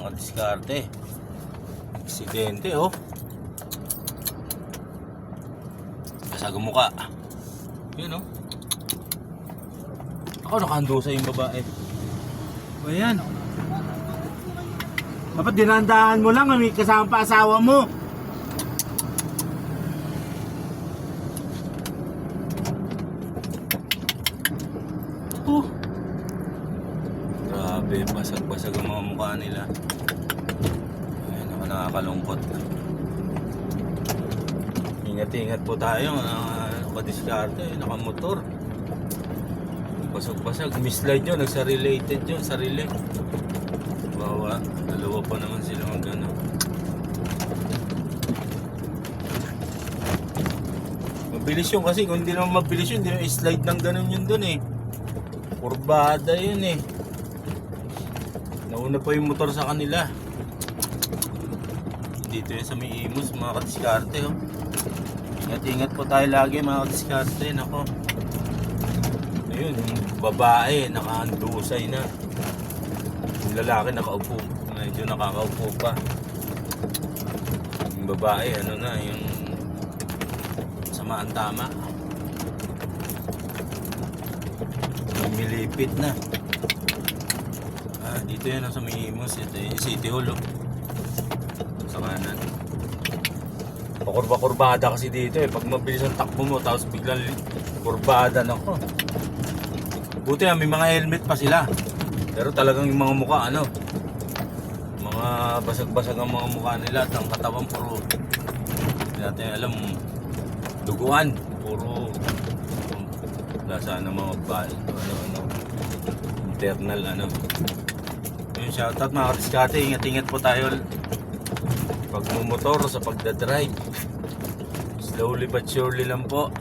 mga diskarte. Aksidente, oh. Basag ang muka. Yun, oh. Ako nakahandusa yung babae. O yan. Dapat dinandaan mo lang, may kasama pa asawa mo. Oh. Grabe, basag-basag ang mga mukha nila. Ay, naman nakakalungkot. Ingat-ingat po tayo, uh, nakadiskarte, nakamotor. Basag-basag, mislide yun, nagsa-related yun, sarili. Bawa, dalawa pa naman sila ang gano'n. Mabilis yun kasi kung hindi naman mabilis yun, hindi slide ng ganun yun dun eh. Kurbada yun eh. Nauna pa yung motor sa kanila. Dito yun sa may imus, mga kadiskarte oh. Ingat-ingat po tayo lagi mga kadiskarte, nako. Ayun, yung babae, nakahandusay na. Yung lalaki nakaupo, medyo nakakaupo pa. Yung babae, ano na, yung samaan tama. Lumilipit na. Ah, dito yan sa may imus. Ito yung City Hall. Oh. Sa kanan. Pakurba-kurbada kasi dito eh. Pag mabilis ang takbo mo, tapos biglang kurbada na ko. Buti na, may mga helmet pa sila. Pero talagang yung mga mukha, ano, mga basag-basag ang mga mukha nila at ang katawan puro hindi natin alam duguan puro wala sana mga ba ano ano internal ano Ayun, shoutout mga katiskate. Ingat-ingat po tayo pagmumotor, sa pagdadrive. Slowly but surely lang po.